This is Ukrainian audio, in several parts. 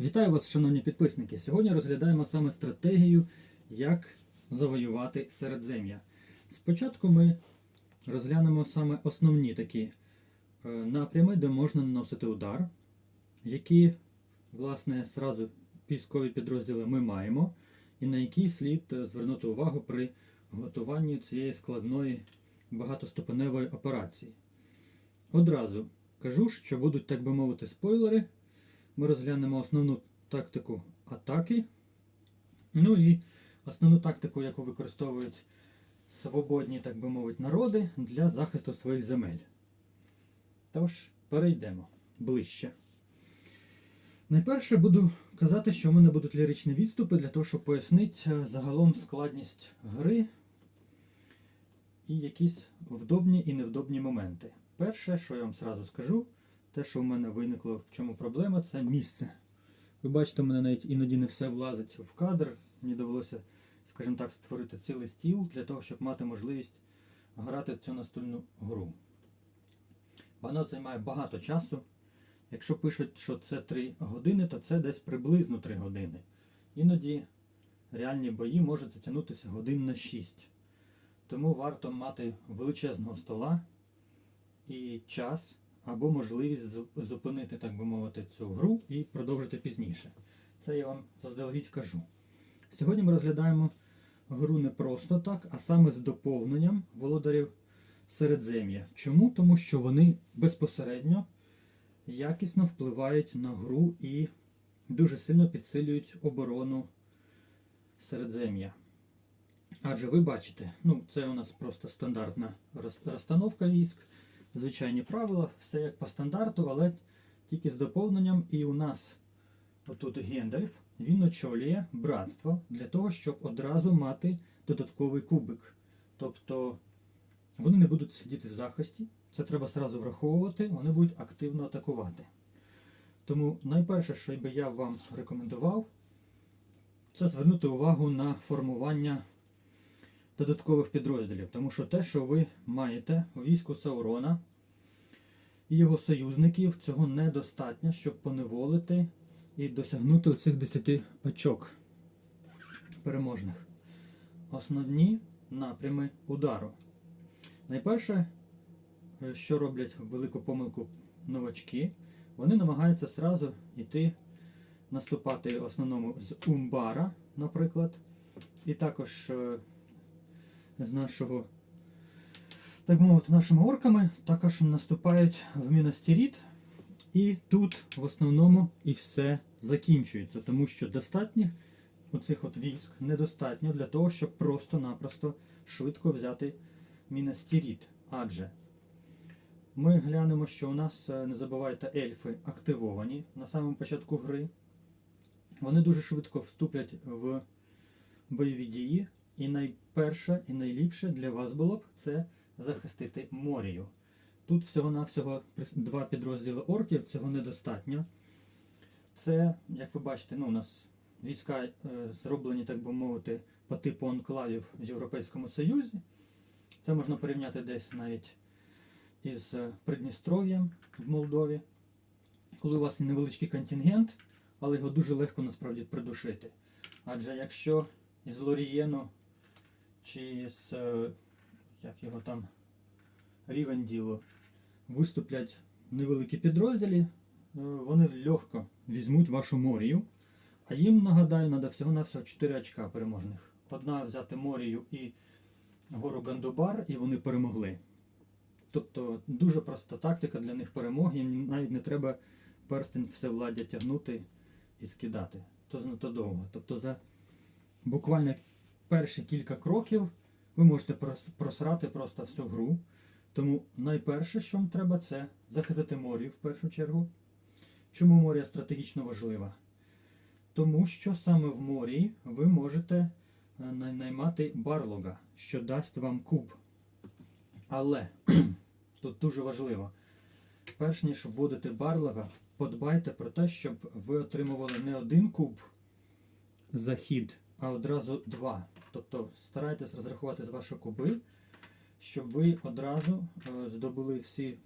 Вітаю вас, шановні підписники. Сьогодні розглядаємо саме стратегію, як завоювати Середзем'я. Спочатку ми розглянемо саме основні такі е, напрями, де можна наносити удар, які, власне, зразу військові підрозділи ми маємо, і на які слід е, звернути увагу при готуванні цієї складної багатоступеневої операції. Одразу кажу, що будуть, так би мовити, спойлери. Ми розглянемо основну тактику атаки. Ну і основну тактику, яку використовують свободні, так би мовити, народи для захисту своїх земель. Тож, перейдемо ближче. Найперше буду казати, що в мене будуть ліричні відступи для того, щоб пояснити е, загалом складність гри і якісь вдобні і невдобні моменти. Перше, що я вам сразу скажу, те, що в мене виникло, в чому проблема, це місце. Ви бачите, у мене навіть іноді не все влазить в кадр. Мені довелося, скажімо так, створити цілий стіл для того, щоб мати можливість грати в цю настольну гру. Воно займає багато часу. Якщо пишуть, що це 3 години, то це десь приблизно 3 години. Іноді реальні бої можуть затягнутися годин на 6. Тому варто мати величезного стола і час або можливість зупинити, так би мовити, цю гру і продовжити пізніше. Це я вам заздалегідь кажу. Сьогодні ми розглядаємо гру не просто так, а саме з доповненням володарів Середзем'я. Чому? Тому що вони безпосередньо якісно впливають на гру і дуже сильно підсилюють оборону Середзем'я. Адже ви бачите, ну це у нас просто стандартна розстановка військ, звичайні правила, все як по стандарту, але тільки з доповненням. І у нас отут Гендальф, він очолює братство для того, щоб одразу мати додатковий кубик. Тобто вони не будуть сидіти в захисті, це треба сразу враховувати, вони будуть активно атакувати. Тому найперше, що би я вам рекомендував, це звернути увагу на формування додаткових підрозділів. Тому що те, що ви маєте у війську Саурона і його союзників, цього недостатньо, щоб поневолити і досягнути оцих 10 очок переможних. Основні напрями удару. Найперше, е, що роблять велику помилку новачки, вони намагаються сразу йти наступати основному з Умбара, наприклад, і також е, з нашого, так мовити, нашими орками також наступають в Мінастіріт. І тут в основному і все закінчується, тому що достатньо оцих от військ недостатньо для того, щоб просто-напросто швидко взяти Мінастіріт. Адже ми глянемо, що у нас, е, не забувайте, ельфи активовані на самому початку гри. Вони дуже швидко вступлять в бойові дії. І найперше і найліпше для вас було б це захистити Морію. Тут всього-навсього два підрозділи орків, цього недостатньо. Це, як ви бачите, ну, у нас війська е, зроблені, так би мовити, по типу анклавів в Європейському Союзі. Це можна порівняти десь навіть із е, Придністров'ям в Молдові, коли у вас є невеличкий контингент, але його дуже легко насправді придушити. Адже якщо із Лорієну чи з е, як його там Рівенділо виступлять невеликі підрозділі, е, вони легко візьмуть вашу морію. А їм, нагадаю, треба всього-навсього 4 очка переможних. Одна взяти морію і гору Гандубар, і вони перемогли. Тобто дуже проста тактика для них перемоги, їм навіть не треба перстень всевладдя тягнути і скидати. То занадто довго. Тобто за буквально перші кілька кроків ви можете просрати просто всю гру. Тому найперше, що вам треба, це захистити морію в першу чергу. Чому моря стратегічно важлива? Тому що саме в морі ви можете е, наймати барлога, що дасть вам куб. Але тут дуже важливо, перш ніж вводити барлога, подбайте про те, щоб ви отримували не один куб за хід, а одразу два. Тобто старайтесь розрахувати з ваші куби, щоб ви одразу е, здобули всі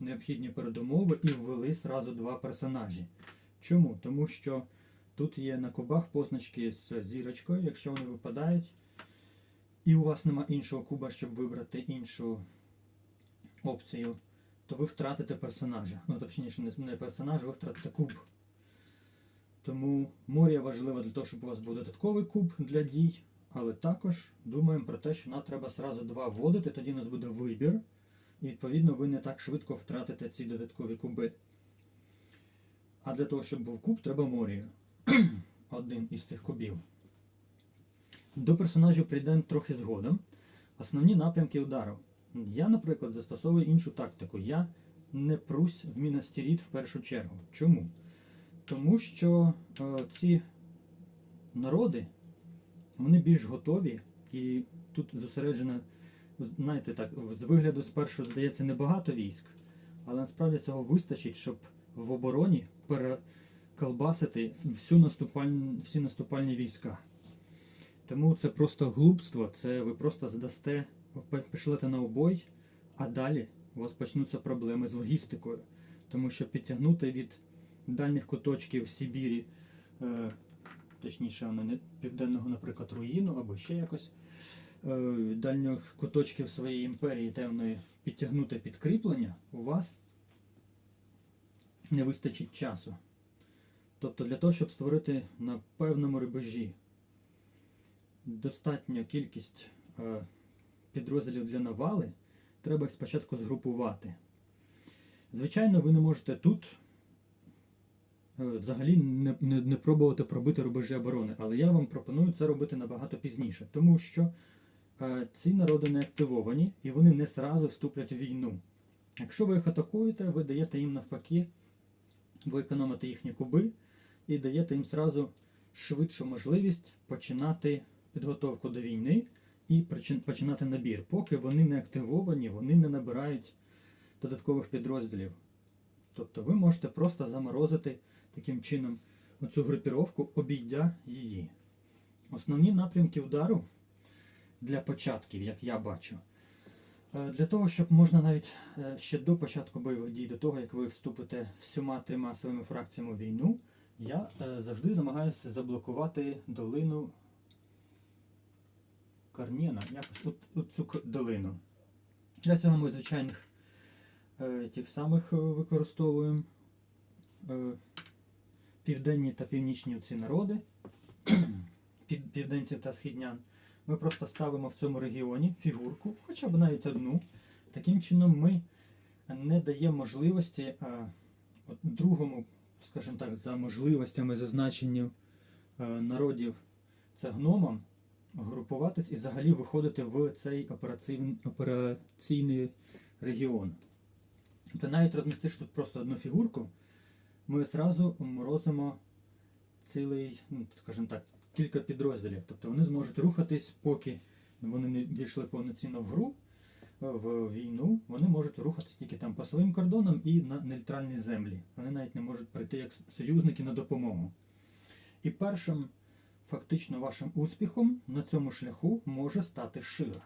необхідні передумови і ввели зразу два персонажі. Чому? Тому що тут є на кубах позначки з зірочкою, якщо вони випадають, і у вас нема іншого куба, щоб вибрати іншу опцію, то ви втратите персонажа. Ну, точніше, не- персонажа, ви втратите куб. Тому моря важливо для того, щоб у вас був додатковий куб для дій, але також думаємо про те, що нам треба зразу два вводити, тоді у нас буде вибір, і відповідно ви не так швидко втратите ці додаткові куби. А для того, щоб був куб, треба морію. Один із тих кубів. До персонажів прийдемо трохи згодом. Основні напрямки удару. Я, наприклад, застосовую іншу тактику. Я не прусь в Мінастіріт в першу чергу. Чому? Тому що е, ці народи вони більш готові, і тут зосереджено, знаєте, так, з вигляду спершу здається небагато військ, але насправді цього вистачить, щоб в обороні переколбасити всю наступальні, всі наступальні війська. Тому це просто глупство, це ви просто здасте, пішлете на обой, а далі у вас почнуться проблеми з логістикою. Тому що підтягнути від дальніх куточків Сибірі, е, точніше, воно не південного, наприклад, руїну або ще якось, е, дальніх куточків своєї імперії темної підтягнути підкріплення, у вас не вистачить часу. Тобто для того, щоб створити на певному рубежі достатню кількість е, підрозділів для навали, треба їх спочатку згрупувати. Звичайно, ви не можете тут взагалі не, не, не пробувати пробити рубежі оборони, але я вам пропоную це робити набагато пізніше, тому що е, ці народи не активовані і вони не зразу вступлять у війну. Якщо ви їх атакуєте, ви даєте їм навпаки, ви економите їхні куби і даєте їм зразу швидшу можливість починати підготовку до війни і починати набір. Поки вони не активовані, вони не набирають додаткових підрозділів. Тобто ви можете просто заморозити таким чином оцю групіровку, обійдя її. Основні напрямки удару для початків, як я бачу. Е, Для того, щоб можна навіть е, ще до початку бойових дій, до того, як ви вступите всіма трьома своїми фракціями в війну, я е, завжди намагаюся заблокувати долину Карнєна, якось от, от цю долину. Для цього ми звичайних тих самих е, використовуємо е, південні та північні ці народи, південців та східнян. Ми просто ставимо в цьому регіоні фігурку, хоча б навіть одну. Таким чином ми не даємо можливості е, другому, скажімо так, за можливостями зазначенню е, народів це гномам групуватись і взагалі виходити в цей операційний регіон. Тобто навіть розмістивши тут просто одну фігурку, ми зразу морозимо цілий, ну, скажімо так, кілька підрозділів. Тобто вони зможуть рухатись, поки вони не війшли повноцінно в гру, е, в війну, вони можуть рухатись тільки там по своїм кордонам і на нейтральні землі. Вони навіть не можуть прийти як союзники на допомогу. І першим фактично вашим успіхом на цьому шляху може стати шир.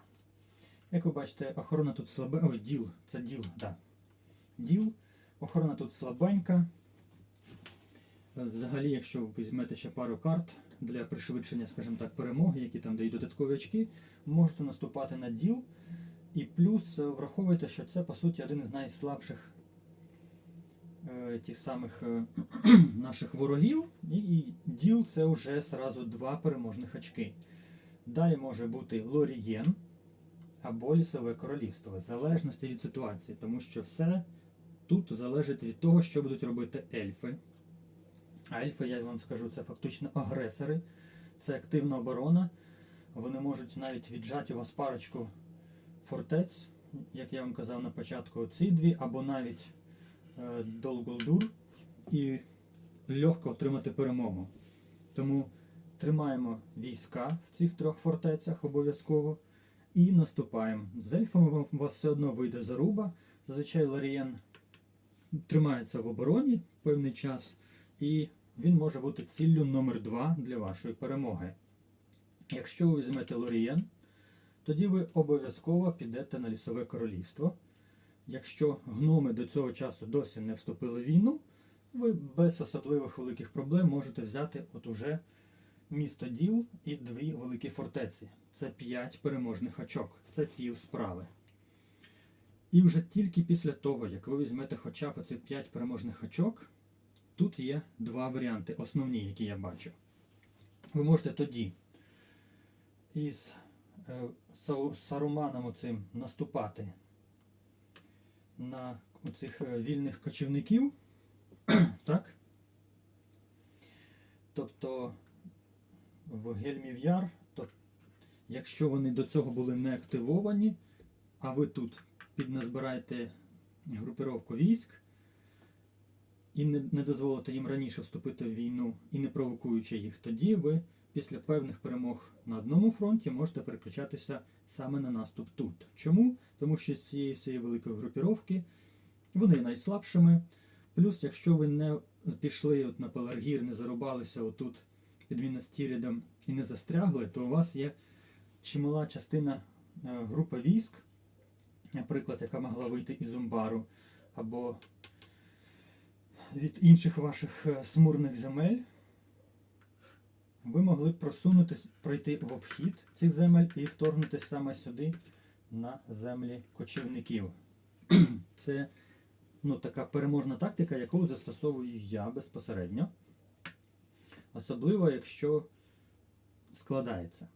Як ви бачите, охорона тут слабе. Ой, діл, це діл, да. Діл. Охорона тут слабенька. Е, Взагалі, якщо візьмете ще пару карт для пришвидшення, скажімо так, перемоги, які там дають додаткові очки, можете наступати на діл. І плюс е, враховуйте, що це по суті один із найслабших е, тих самих е, наших ворогів. І, і діл це вже зразу два переможних очки. Далі може бути Лорієн або Лісове королівство, в залежності від ситуації, тому що все тут залежить від того, що будуть робити ельфи. А ельфи, я вам скажу, це фактично агресори, це активна оборона. Вони можуть навіть віджати у вас парочку фортець, як я вам казав на початку, ці дві, або навіть е, Долгулдур, і легко отримати перемогу. Тому тримаємо війська в цих трьох фортецях обов'язково і наступаємо. З ельфами вам у вас все одно вийде заруба. Зазвичай Ларієн тримається в обороні певний час, і він може бути ціллю номер 2 для вашої перемоги. Якщо ви візьмете Лорієн, тоді ви обов'язково підете на лісове королівство. Якщо гноми до цього часу досі не вступили в війну, ви без особливих великих проблем можете взяти от уже місто Діл і дві великі фортеці. Це 5 переможних очок, це пів справи. І вже тільки після того, як ви візьмете хоча б оці 5 переможних очок, тут є два варіанти, основні, які я бачу. Ви можете тоді із е, Саруманом оцим наступати на оцих е, вільних кочівників. так? Тобто в Гельмів Яр, то якщо вони до цього були не активовані, а ви тут підназбираєте групировку військ і не, не дозволите їм раніше вступити в війну і не провокуючи їх, тоді ви після певних перемог на одному фронті можете переключатися саме на наступ тут. Чому? Тому що з цієї всієї великої групіровки вони найслабшими. Плюс, якщо ви не пішли от на Пеларгір, не зарубалися отут під Мінастірідом і не застрягли, то у вас є чимала частина е, групи військ, наприклад, яка могла вийти із Умбару, або від інших ваших е, смурних земель, ви могли б просунутись, пройти в обхід цих земель і вторгнутися саме сюди на землі кочівників. Це ну, така переможна тактика, яку застосовую я безпосередньо. Особливо, якщо складається.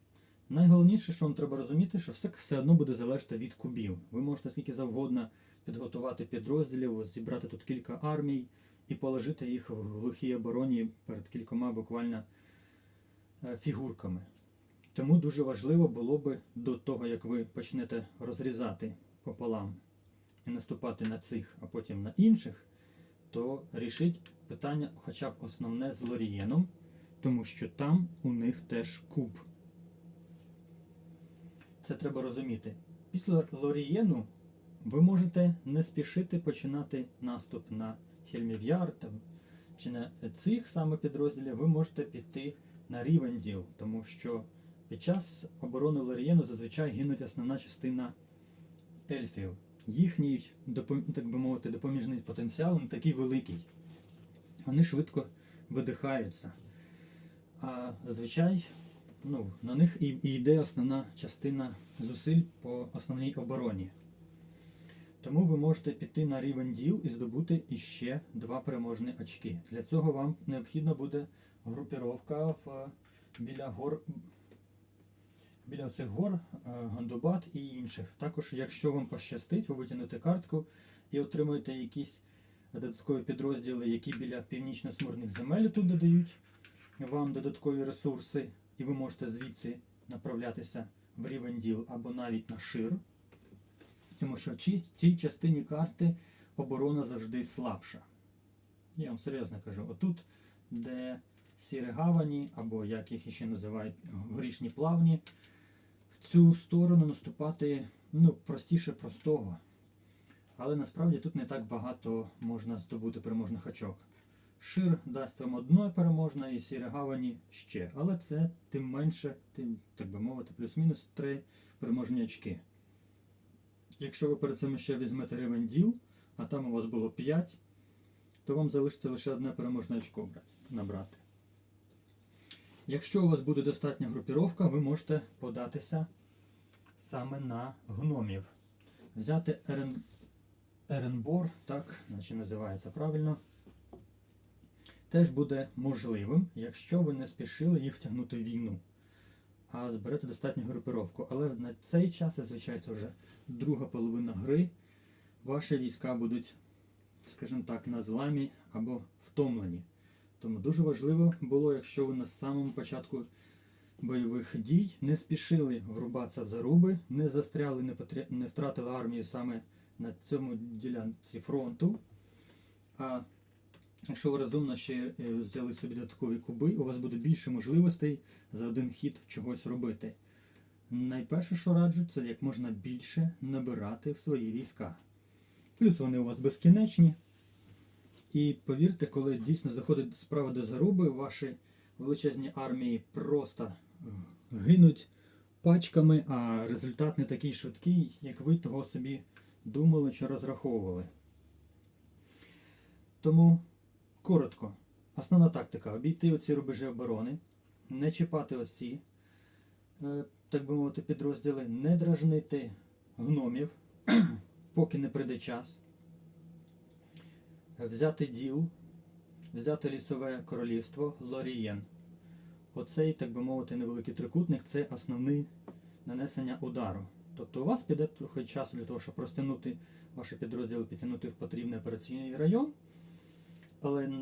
Найголовніше, що вам треба розуміти, що все, все одно буде залежати від кубів. Ви можете скільки завгодно підготувати підрозділів, зібрати тут кілька армій і положити їх в глухій обороні перед кількома буквально е, фігурками. Тому дуже важливо було би до того, як ви почнете розрізати пополам і наступати на цих, а потім на інших, то рішіть питання хоча б основне з Лорієном, тому що там у них теж куб. Це треба розуміти. Після Лорієну ви можете не спішити починати наступ на Хельмів'яр чи на цих саме підрозділів, ви можете піти на Рівенділ, тому що під час оборони Лорієну зазвичай гинуть основна частина ельфів. Їхній, так би мовити, допоміжний потенціал не такий великий. Вони швидко видихаються. А зазвичай ну, на них і, і йде основна частина зусиль по основній обороні. Тому ви можете піти на рівень діл і здобути іще два переможні очки. Для цього вам необхідно буде групіровка в, е, біля гор біля цих гор, е, Гандубат і інших. Також, якщо вам пощастить, ви витягнете картку і отримуєте якісь додаткові підрозділи, які біля північно-смурних земель тут додають вам додаткові ресурси, і ви можете звідси направлятися в рівень діл або навіть на шир. Тому що в цій частині карти оборона завжди слабша. Я вам серйозно кажу, отут, де сірі гавані, або як їх ще називають горішні плавні, в цю сторону наступати ну, простіше простого. Але насправді тут не так багато можна здобути переможних очок. Шир дасть вам одне переможне і сірі гавані ще. Але це тим менше, тим, так би мовити, плюс-мінус три переможні очки. Якщо ви перед цим ще візьмете рівень діл, а там у вас було 5, то вам залишиться лише одне переможне очко набрати. Якщо у вас буде достатня групіровка, ви можете податися саме на гномів. Взяти Ерен... Еренбор, так, наче називається правильно, теж буде можливим, якщо ви не спішили їх втягнути в війну, а зберете достатню групіровку. Але на цей час, зазвичай це вже друга половина гри, ваші війська будуть, скажімо так, на зламі або втомлені. Тому дуже важливо було, якщо ви на самому початку бойових дій не спішили врубатися в заруби, не застряли, не, потря... не втратили армію саме на цьому ділянці фронту. А якщо ви розумно ще е, взяли собі додаткові куби, у вас буде більше можливостей за один хід чогось робити. Найперше, що раджу, це як можна більше набирати в свої війська. Плюс вони у вас безкінечні. І повірте, коли дійсно заходить справа до заруби, ваші величезні армії просто е, гинуть пачками, а результат не такий швидкий, як ви того собі думали чи розраховували. Тому Коротко. Основна тактика обійти оці рубежі оборони, не чіпати оці, е, так би мовити, підрозділи, не дражнити гномів, поки не прийде час. Взяти діл, взяти лісове королівство Лорієн. Оцей, так би мовити, невеликий трикутник це основний нанесення удару. Тобто у вас піде трохи часу для того, щоб розтягнути ваші підрозділи, підтягнути в потрібний операційний район. Але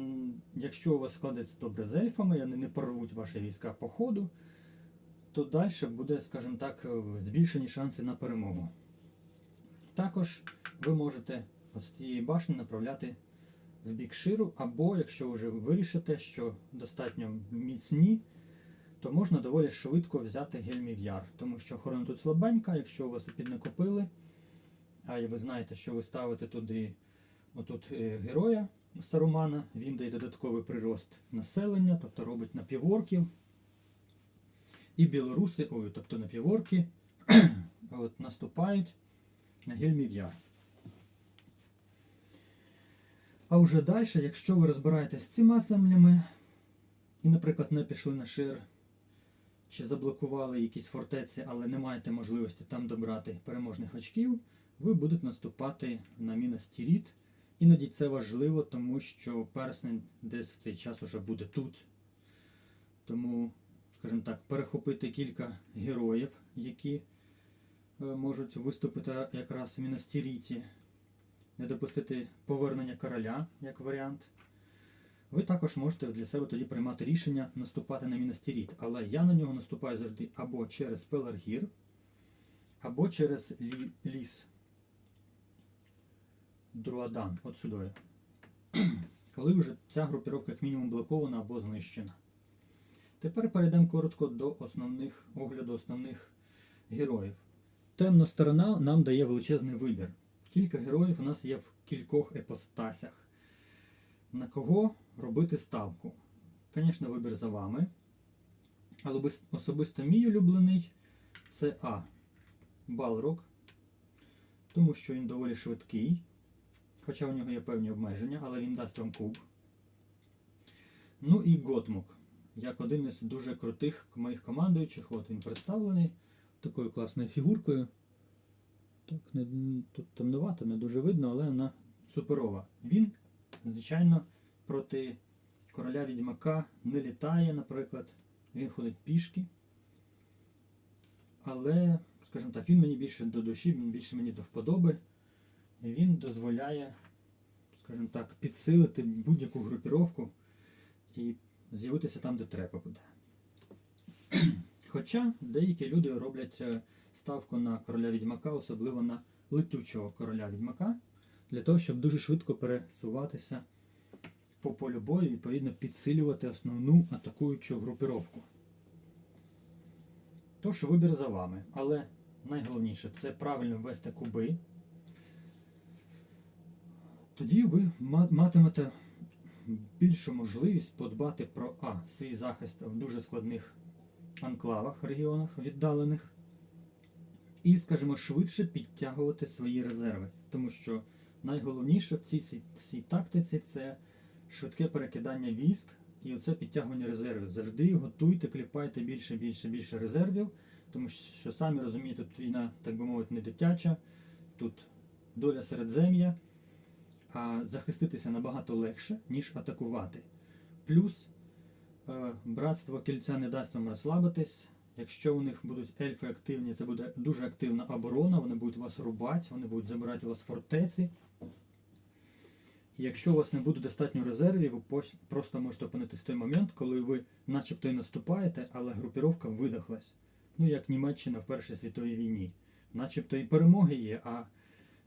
якщо у вас складеться добре з ельфами, і вони не порвуть ваші війська по ходу, то далі буде, скажімо так, е, збільшені шанси на перемогу. Також ви можете з цієї башні направляти в бік ширу, або якщо вже вирішите, що достатньо міцні, то можна доволі швидко взяти гельмів яр, тому що охорона тут слабенька, якщо у вас піднакопили, а ви знаєте, що ви ставите туди отут е, героя Сарумана, він дає додатковий прирост населення, тобто робить напіворків. І білоруси, ой, тобто напіворки, от, наступають на гельмів яр. А вже далі, якщо ви розбираєтесь з цими землями, і, наприклад, не пішли на шир, чи заблокували якісь фортеці, але не маєте можливості там добрати переможних очків, ви будете наступати на Мінас Тіріт. Іноді це важливо, тому що перснень десь в цей час уже буде тут. Тому, скажімо так, перехопити кілька героїв, які е, можуть виступити якраз в Мінастіріті, не допустити повернення короля як варіант. Ви також можете для себе тоді приймати рішення наступати на Мінастіріт. Але я на нього наступаю завжди або через Пеларгір, або через лі- ліс. Друадан, от сюди. Коли вже ця групіровка як мінімум блокована або знищена. Тепер перейдемо коротко до основних огляду основних героїв. Темна сторона нам дає величезний вибір. Кілька героїв у нас є в кількох епостасях. На кого робити ставку? Звісно, вибір за вами. Але особисто мій улюблений це А. Балрок. Тому що він доволі швидкий. Хоча у нього є певні обмеження, але він дасть вам куб. Ну і Готмук. Як один із дуже крутих моїх командуючих. От він представлений такою класною фігуркою. Так, не, тут темнувато, не дуже видно, але вона суперова. Він, звичайно, проти короля відьмака не літає, наприклад. Він ходить пішки. Але, скажімо так, він мені більше до душі, він більше мені до вподоби. Він дозволяє, скажімо так, підсилити будь-яку групіровку і з'явитися там, де треба буде. Хоча деякі люди роблять е, ставку на короля відьмака, особливо на летючого короля відьмака, для того, щоб дуже швидко пересуватися по полю бою і відповідно підсилювати основну атакуючу групіровку. Тож вибір за вами. Але найголовніше це правильно ввести куби. Тоді ви матимете більшу можливість подбати про А. Свій захист в дуже складних анклавах, регіонах віддалених. І, скажімо, швидше підтягувати свої резерви. Тому що найголовніше в цій всій тактиці це швидке перекидання військ і оце підтягування резервів. Завжди готуйте, кліпайте більше, більше, більше резервів, тому що самі розумієте, тут війна, так би мовити, не дитяча, тут доля середзем'я, а захиститися набагато легше, ніж атакувати. Плюс е, братство кільця не дасть вам розслабитись. Якщо у них будуть ельфи активні, це буде дуже активна оборона, вони будуть вас рубати, вони будуть забирати у вас фортеці. Якщо у вас не буде достатньо резервів, ви просто можете опинитись в той момент, коли ви начебто і наступаєте, але групіровка видохлась. Ну, як Німеччина в Першій світовій війні. Начебто і перемоги є, а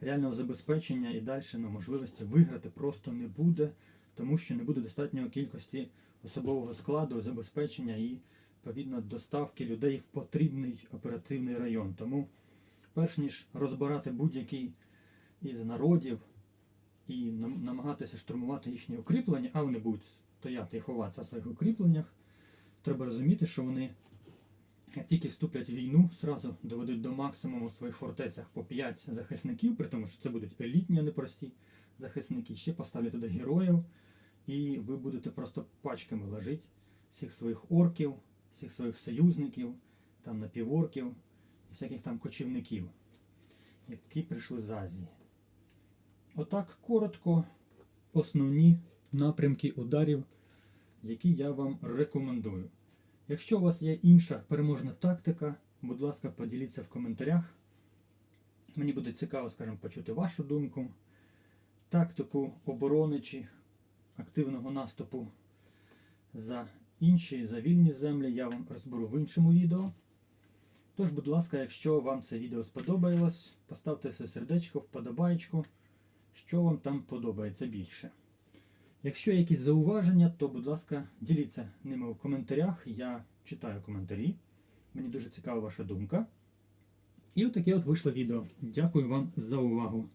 реального забезпечення і далі ну, можливості виграти просто не буде, тому що не буде достатньої кількості особового складу, забезпечення і, відповідно, доставки людей в потрібний оперативний район. Тому, перш ніж розбирати будь-який із народів і намагатися штурмувати їхні укріплення, а вони будуть стояти і ховатися в своїх укріпленнях, треба розуміти, що вони, як тільки вступлять в війну, зразу доведуть до максимуму в своїх фортецях по 5 захисників, при тому, що це будуть елітні, а не прості захисники, ще поставлять туди героїв, і ви будете просто пачками ложити всіх своїх орків, всіх своїх союзників, там напіворків і всяких там кочівників, які прийшли з Азії. Отак коротко основні напрямки ударів, які я вам рекомендую. Якщо у вас є інша переможна тактика, будь ласка, поділіться в коментарях. Мені буде цікаво, скажімо, почути вашу думку, тактику оборони чи активного наступу за інші за вільні землі я вам розберу в іншому відео. Тож, будь ласка, якщо вам це відео сподобалось, поставте своє сердечко, вподобайку, що вам там подобається більше. Якщо є якісь зауваження, то, будь ласка, діліться ними у коментарях. Я читаю коментарі. Мені дуже цікава ваша думка. І отаке от вийшло відео. Дякую вам за увагу.